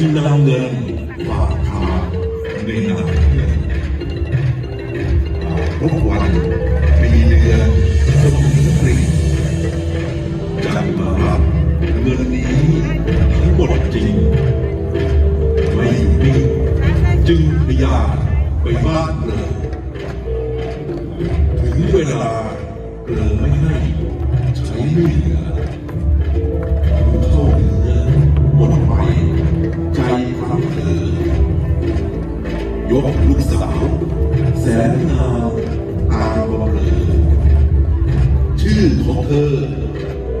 จึงนำเงินฝากทางในนามเพื่อนทุกวันมีเดือนสมุนปรีจังมารับเงินนี้ทั้งหมดจริง ไม่อยู่นิ่งจึงพยายามไปบ้านเลยถึงเวลาเกลอไม่ให้ใช้ไม่เหลือ ชื่อของเธอ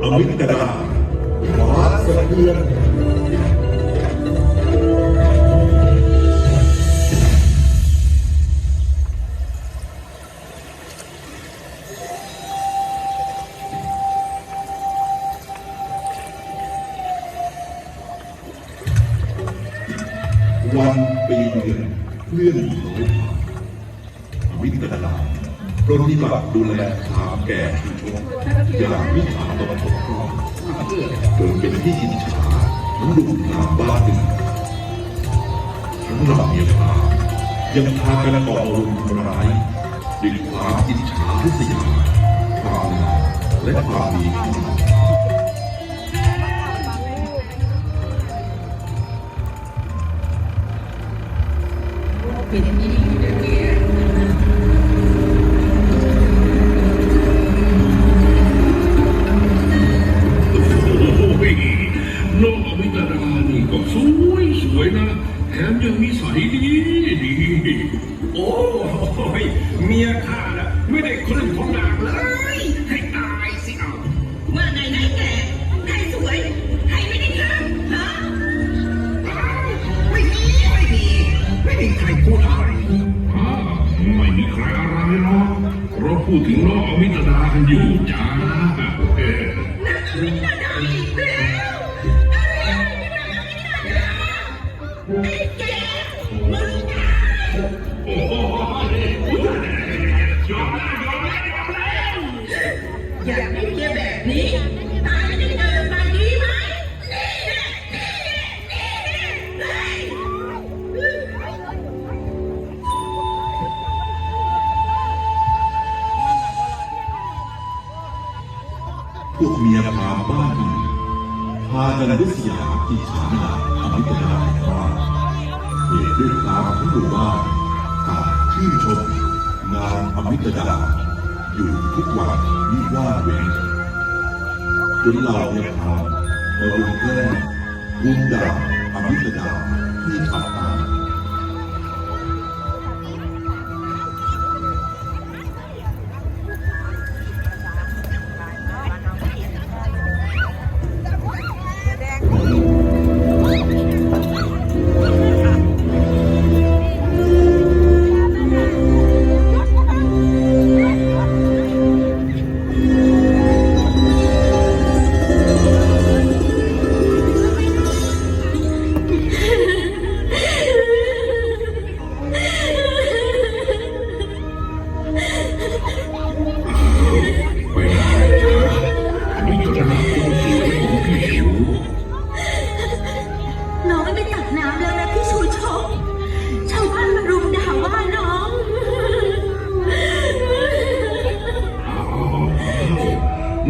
อมิตดาฟ้าสะเทือนวันปีเดือนเพื่อนเขาวิทยาลา ปฏิบัติดูแลถามแก่ผู้ชมอย่างวิถาตะทกรอบจนเป็นที่อิจฉาทั้งดุตามบ้านหนึ่งทั้งหล่าเมียพายังพากันก่อรุมทำร้ายด้วยความอิจฉาทิษยาความงามและความดีของมัน เมียข้าน่ะไม่ได้ครึ่งของนางเลย ให้ตายสิเอาว่าไงไหนแกใครสวยใครไม่ได้ทำฮะอ้าวไม่มีไม่มีไม่มีใครพูดอะไรอ้าวไม่มีใครอะไรหรอกเราพูดถึงน้องอมิตรากันอยู่จ้าเออนักวิทยาดาอีกแล้ว นี้ตายไม่ได้เกิดมาดีไหมนี่แน่นี่แน่นี่แน่เฮ้ยพวกเมียพาบ้านพากันริษยาอิจฉาหนาอมิตดาบ้าเหตุด้วยความทั้งหมู่บ้านต่างชื่นชมนางอมิตดาอยู่ทุกวันมิว่าเว้น จนเหล่าเมียพามารุมแกล้งรุมด่าอภิษดาที่ขับตา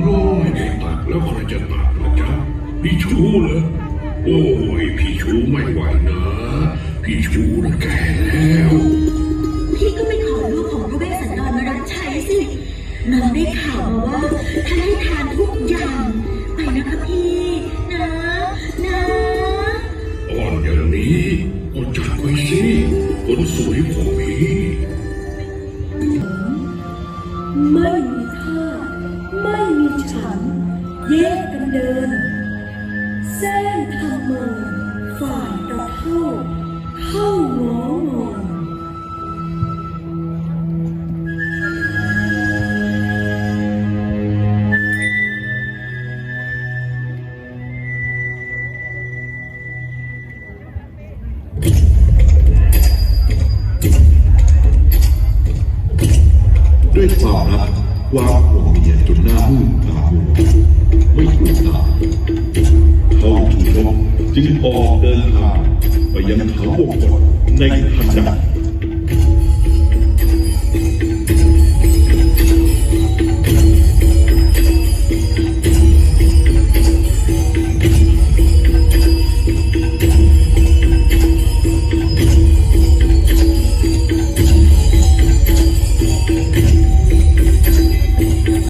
น้องไม่ได้ตักแล้วใครจะตักล่ะจ๊ะพี่ชูเหรอโอ้ยพี่ชูไม่ไหวนะ พี่ชูน่ะแก่แล้ว พี่ก็ไปขอลูกของพระเวสสันดรมารับใช้สิน้องได้ข่าวมาว่าท่านให้ทานทุกอย่าง ไปนะคะพี่นะนะอ่อนอย่างนี้ก็จัดไปสิคนสวยของพี่ไม่ แยกกันเดินแซงทำเมินฝ่ายตะเท่าเข้างองอด้วยความรัก ความห่วงเมียจนหน้ามืดตามัวไม่กลัวตาเขาถูกลงจึงออกเดินทางไปยังเขาวงกฏในทันใด